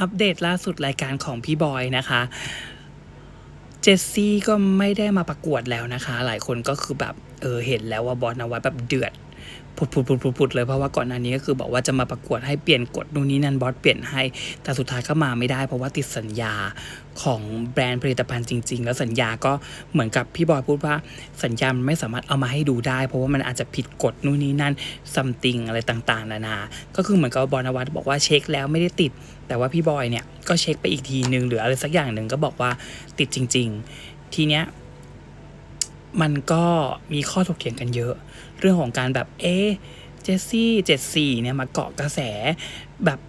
อัปเดตล่าสุดรายการของพี่บอยนะคะเจสซี่ก็ไม่ได้มาประกวดแล้วนะคะ หลายคนก็คือแบบ เออ เห็นแล้วว่าบอสนวัตแบบเดือด ผุดผุดผุดผุดผุดเลยเพราะว่าก่อนหน้านี้ก็คือบอกว่าจะมาประกวดให้เปลี่ยนกฎนู่นนี่นั่นบอสเปลี่ยนให้ แต่สุดท้ายก็มาไม่ได้ เพราะว่าติดสัญญาของแบรนด์ผลิตภัณฑ์จริง ๆ แล้วสัญญาก็เหมือนกับพี่บอยพูดว่าสัญญามันไม่สามารถเอามาให้ดูได้ เพราะว่ามันอาจจะผิดกฎนู่นนี่นั่นซัมติงอะไรต่างๆ นานา ก็คือเหมือนกับบอนวัตบอกว่าเช็คแล้วไม่ได้ติด แต่ว่าพี่บอยเนี่ยก็เช็คไปอีกทีนึงหรืออะไรสักอย่างหนึ่งก็บอกว่าติดจริง ๆ ทีเนี้ย มันก็มีข้อถกเถียงกันเยอะ เรื่องของการแบบเอ๊เจสซี่เจ็ดสี่เนี่ยมาเกาะกระแสแบบ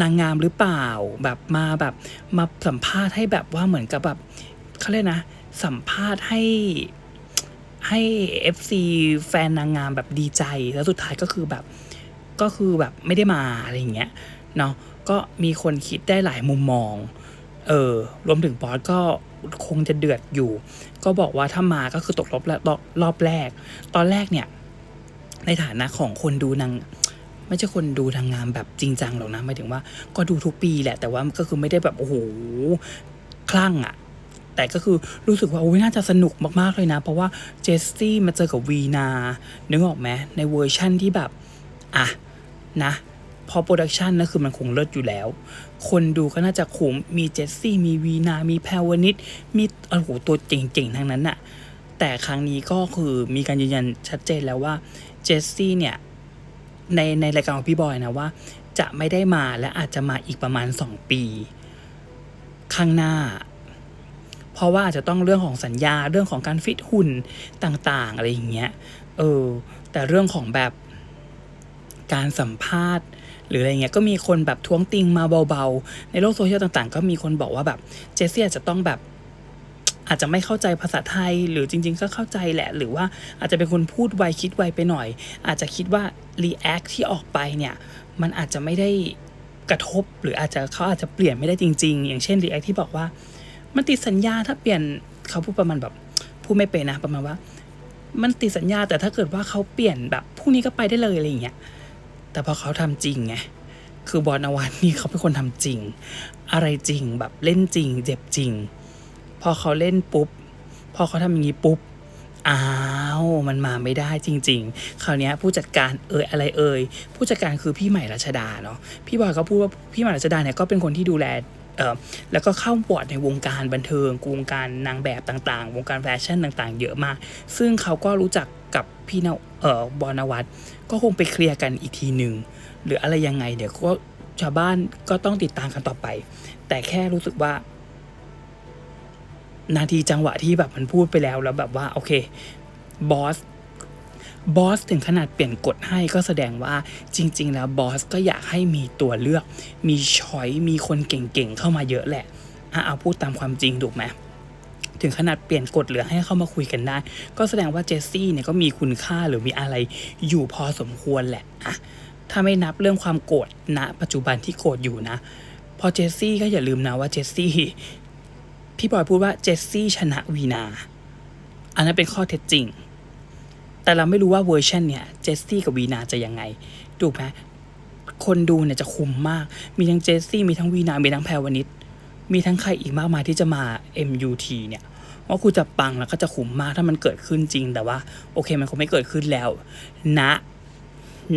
นางงามหรือเปล่า แบบมาแบบมาสัมภาษณ์ให้แบบว่าเหมือนกับแบบเขาเรียกนะ สัมภาษณ์ให้ให้ FC แฟนนางงามแบบดีใจ แล้วสุดท้ายก็คือแบบก็คือแบบไม่ได้มาอะไรอย่างเงี้ยเนาะก็มีคนคิดได้หลายมุมมอง เออรวมถึงบอสก็คงจะเดือดอยู่ ก็บอกว่าถ้ามาก็คือตกรอบแรกรอบรอบแรก ตอนแรกเนี่ย ในฐานะของคนดูนางไม่ใช่คนดูทางงามแบบจริงจังหรอกนะหมายถึงว่าก็ดูทุกปีแหละ แต่ว่าก็คือไม่ได้แบบโอ้โหคลั่งอะแต่ก็คือรู้สึกว่าโอ้ยน่าจะสนุกมากๆเลยนะ เพราะว่าเจสซี่มาเจอกับวีนานึกออกไหมในเวอร์ชั่นที่แบบ อะ นะ พอโปรดักชันนะคือมันคงเลิศอยู่แล้ว คนดูก็น่าจะคุ้มมีเจสซี่ มีวีนา มีแพรวนิดมีโอ้โหตัวเจ๋งๆ ทั้งนั้นน่ะ แต่ครั้งนี้ก็คือมีการยืนยันชัดเจนแล้วว่าเจสซี่เนี่ย ในในรายการของพี่บอยนะว่า จะไม่ได้มาและอาจจะมาอีกประมาณ 2 ปี ข้างหน้า เพราะว่าอาจจะต้องเรื่องของสัญญาเรื่องของการฟิตหุ่นต่างๆ อะไรอย่างเงี้ย เออ แต่เรื่องของแบบการสัมภาษณ์ หรืออะไรเงี้ยก็มีคนแบบท้วงติงมาเบาๆ ในโลกโซเชียลต่างๆ ก็มีคนบอกว่าแบบเจสซี่อาจจะต้องแบบอาจจะไม่เข้าใจภาษาไทยหรือจริง ๆ ก็เข้าใจแหละ หรือว่าอาจจะเป็นคนพูดไวคิดไวไปหน่อย อาจจะคิดว่ารีแอคที่ออกไปเนี่ย มันอาจจะไม่ได้กระทบ หรืออาจจะเขาอาจจะเปลี่ยนไม่ได้จริง ๆ อย่างเช่นรีแอคที่บอกว่า มันติดสัญญาถ้าเปลี่ยนเขาพูดประมาณแบบพูดไม่เป็นนะประมาณว่า มันติดสัญญาแต่ถ้าเกิดว่าเขาเปลี่ยนแบบพรุ่งนี้ก็ไปได้เลยอะไรอย่างเงี้ย แต่พอเขาทำจริงไงคือบอลนวัตนี่เขาเป็นคนทำจริง อะไรจริงแบบเล่นจริง เจ็บจริง พอเขาเล่นปุ๊บ พอเขาทำอย่างนี้ปุ๊บอ้าวมันมาไม่ได้จริง ๆ คราวนี้ผู้จัดการเอ่ยอะไรเอ่ยผู้จัดการคือพี่ใหม่รัชดาเนาะพี่บอยเขาพูดว่าพี่ใหม่รัชดาเนี่ยก็เป็นคนที่ดูแล แล้วก็เข้าบอร์ดในวงการบันเทิงวงการนางแบบต่างๆ วงการแฟชั่นต่างๆ เยอะมาก ซึ่งเขาก็รู้จักกับพี่นวเอ่อบอนวัตก็คงไปเคลียร์กันอีกทีหนึ่งหรืออะไรยังไงเดี๋ยวก็ชาวบ้านก็ต้องติดตามกันต่อไป แต่แค่รู้สึกว่า นาทีจังหวะที่แบบมันพูดไปแล้วแล้วแบบว่าโอเคบอส บอสถึงขนาดเปลี่ยนกฎให้ก็แสดงว่าจริง ๆ แล้วบอสก็อยากให้มีตัวเลือก มีช้อยมีคนเก่งๆเข้ามาเยอะแหละอะเอาพูดตามความจริงถูกไหมถึงขนาดเปลี่ยนกฎเหลือให้เข้ามาคุยกันได้ ก็แสดงว่าเจสซี่เนี่ยก็มีคุณค่าหรือมีอะไรอยู่พอสมควรแหละอะถ้าไม่นับเรื่องความโกรธณปัจจุบันที่โกรธอยู่นะ พอเจสซี่ก็อย่าลืมนะว่าเจสซี่พี่บอยพูดว่าเจสซี่ชนะวีนา อันนั้นเป็นข้อเท็จจริง แต่เราไม่รู้ว่าเวอร์ชันเนี่ยเจสซี่กับวีนาจะยังไงถูกไหมคนดูเนี่ยจะคุมมาก มีทั้งเจสซี่ มีทั้งวีนา มีทั้งแพรวนิดมีทั้งใครอีกมากมายที่จะมา MUT เนี่ยว่ากูจะปังแล้วก็จะขุมมากถ้ามันเกิดขึ้นจริง แต่ว่าโอเคมันคงไม่เกิดขึ้นแล้วณ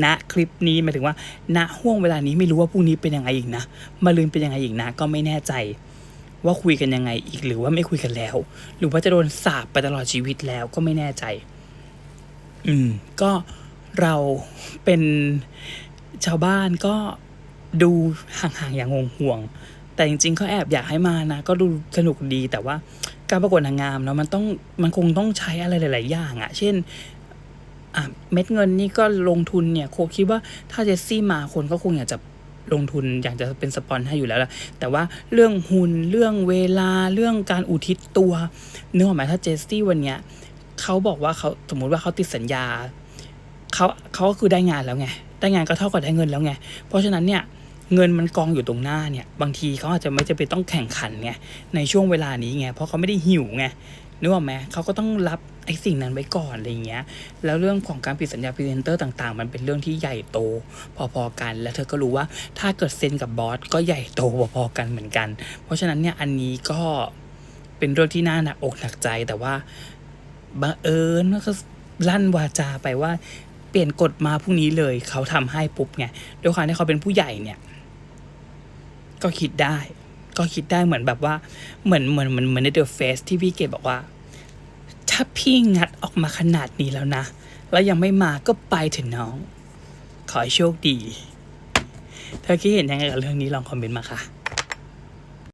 ณคลิปนี้หมายถึงว่าณห่วงเวลานี้ไม่รู้ว่าพรุ่งนี้เป็นยังไงอีกนะมาลืนเป็นยังไงอีกนะ ก็ไม่แน่ใจ ว่าคุยกันยังไงอีกหรือว่าไม่คุยกันแล้ว หรือว่าจะโดนสาบไปตลอดชีวิตแล้วก็ไม่แน่ใจ อืม ก็เราเป็นชาวบ้านก็ดูห่างๆอย่างห่วงๆแต่จริงๆก็แอบอยากให้มานะ ก็ดูสนุกดีแต่ว่าการประกวดนางงามเนาะมันต้องมันคงต้องใช้อะไรหลาย ๆ อย่างอะเช่นอะเม็ดเงินนี่ก็ลงทุนเนี่ยโคคิดว่าถ้าเจสซี่มาคนก็คงอยากจะลงทุนอยากจะเป็นสปอนให้อยู่แล้วแหละแต่ว่าเรื่องหุ่นเรื่องเวลาเรื่องการอุทิศตัวเนึกออกไหมถ้าเจสซี่วันเนี้ย เขาบอกว่าเขาสมมุติว่าเขาติดสัญญาเขาเขาก็คือได้งานแล้วไงได้งานก็เท่ากับได้เงินแล้วไงเพราะฉะนั้นเนี่ยเงินมันกองอยู่ตรงหน้าเนี่ย บางทีเขาอาจจะไม่จะเป็นต้องแข่งขันไงในช่วงเวลานี้ไงเพราะเขาไม่ได้หิวไงนึกออกไหมเขาก็ต้องรับไอ้สิ่งนั้นไว้ก่อนอะไรเงี้ย แล้วเรื่องของการผิดสัญญาพรีเซนเตอร์ต่าง ๆ มันเป็นเรื่องที่ใหญ่โตพอๆกัน และเธอก็รู้ว่าถ้าเกิดเซ็นกับบอสก็ใหญ่โตพอๆกันเหมือนกัน เพราะฉะนั้นเนี่ยอันนี้ก็เป็นเรื่องที่น่าหนักอกหนักใจแต่ว่า บังเอิญว่าเขาลั่นวาจาไปว่าเปลี่ยนกฎมาพรุ่งนี้เลย เขาทำให้ปุ๊บไงด้วยความที่เขาเป็นผู้ใหญ่เนี่ย ก็คิดได้ ก็คิดได้เหมือนแบบว่า เหมือนเหมือนเหมือนเหมือนในเดอะเฟสที่พี่เกดบอกว่า ถ้าพี่งัดออกมาขนาดนี้แล้วนะ แล้วยังไม่มาก็ไปเถอะน้อง ขอให้โชคดี เธอคิดเห็นยังไงกับเรื่องนี้ลองคอมเมนต์มาค่ะ